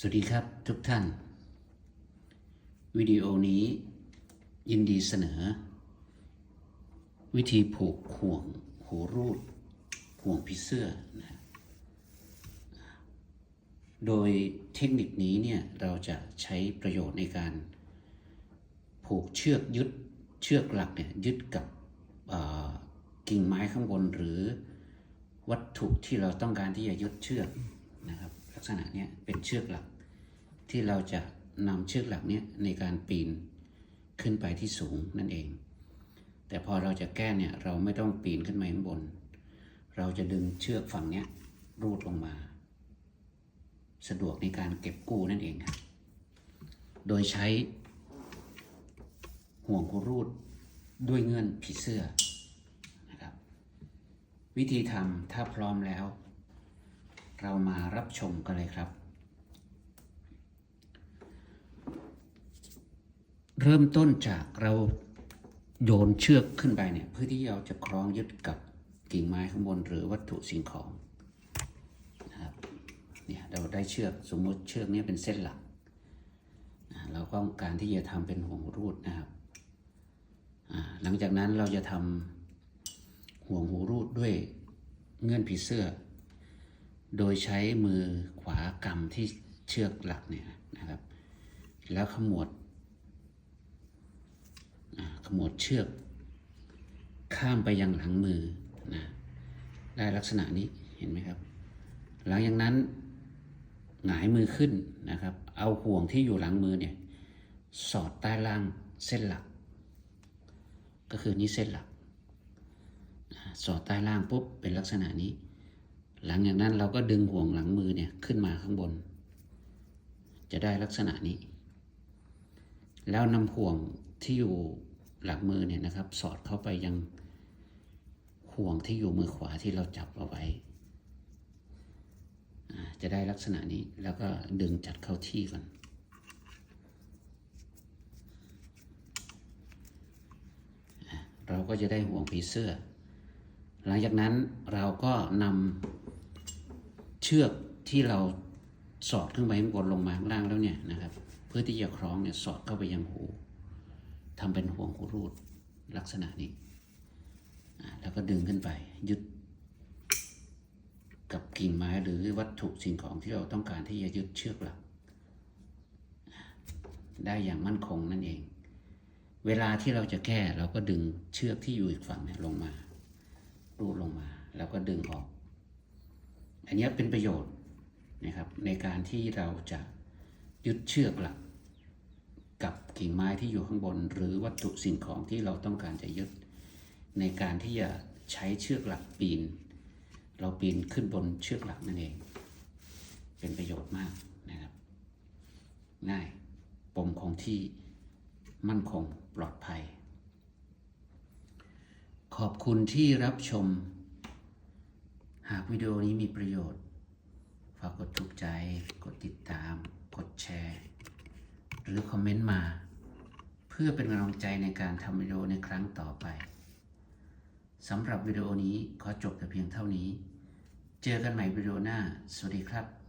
สวัสดีครับทุกท่าน วิดีโอนี้ยินดีเสนอ วิธีผูกห่วงหูรูด ห่วงผีเสื้อนะโดยเทคนิคนี้เนี่ยเราจะใช้ประโยชน์ในการ ผูกเชือกยึดเชือกหลักเนี่ยยึดกับกิ่งไม้ข้างบนหรือวัตถุที่เราต้องการที่จะยึดเชือก ษณะเนี้เป็นเชือกหลัก ที่เราจะนำเชือกหลักนี้ในการปีนขึ้นไปที่สูงนั่นเอง แต่พอเราจะแก้เนี่ยเราไม่ต้องปีนขึ้นมาข้างบน เราจะดึงเชือกฝั่งนี้รูดลงมา สะดวกในการเก็บกู้นั่นเองครับโดยใช้ห่วงหูรูดด้วยเงื่อนผีเสื้อนะครับ วิธีทำถ้าพร้อมแล้ว เรามารับชมกันเลยครับ เริ่มต้นจากเราโยนเชือกขึ้นไปเนี่ย เพื่อที่เราจะคล้องยึดกับกิ่งไม้ข้างบนหรือวัตถุสิ่งของนะครับเนี่ยเราได้เชือกสมมติเชือกนี้เป็นเส้นหลักเราก็ต้องการที่จะทำเป็นห่วงรูดนะครับหลังจากนั้นเราจะทำห่วงหูรูดด้วยเงื่อนผีเสื้อ โดยใช้มือขวากำที่เชือกหลักเนี่ยนะครับ แล้วขมวดขมวดเชือก ข้ามไปยังหลังมือนะได้ลักษณะนี้เห็นไหมครับ หลังจากนั้นหงายมือขึ้นนะครับ เอาห่วงที่อยู่หลังมือเนี่ยสอดใต้ล่างเส้นหลัก ก็คือนี่เส้นหลัก สอดใต้ล่างปุ๊บเป็นลักษณะนี้ หลังจากนั้นเราก็ดึงห่วงหลังมือเนี่ยขึ้นมาข้างบน จะได้ลักษณะนี้ แล้วนำห่วงที่อยู่หลังมือเนี่ยนะครับ สอดเข้าไปยังห่วงที่อยู่มือขวาที่เราจับเอาไว้ จะได้ลักษณะนี้แล้วก็ดึงจัดเข้าที่ก่อนเราก็จะได้ห่วงผีเสื้อ หลังจากนั้นเราก็นำ เชือกที่เราสอดขึ้นไปข้างบนลงมาข้างล่างแล้วเนี่ยนะครับ เพื่อที่จะคล้องเนี่ยสอดเข้าไปยังหูทำเป็นห่วงหูรูดลักษณะนี้แล้วก็ดึงขึ้นไปยึดกับกิ่งไม้หรือวัตถุสิ่งของที่เราต้องการที่จะยึดเชือกหลัก ได้อย่างมั่นคงนั่นเอง เวลาที่เราจะแก้เราก็ดึงเชือกที่อยู่อีกฝั่งเนี่ยลงมา รูดลงมา แล้วก็ดึงออก อันนี้เป็นประโยชน์นะครับในการที่เราจะยึดเชือกหลักกับกิ่งไม้ที่อยู่ข้างบน หรือวัตถุสิ่งของที่เราต้องการจะยึด ในการที่จะใช้เชือกหลักปีน เราปีนขึ้นบนเชือกหลักนั่นเอง เป็นประโยชน์มากนะครับ ง่ายปมคงที่มั่นคงปลอดภัย ขอบคุณที่รับชม หากวิดีโอนี้มีประโยชน์ ฝากกดถูกใจ กดติดตาม กดแชร์ หรือคอมเมนต์มา เพื่อเป็นกำลังใจในการทำวิดีโอในครั้งต่อไปสำหรับวิดีโอนี้ขอจบแต่เพียงเท่านี้ เจอกันใหม่วิดีโอหน้า สวัสดีครับ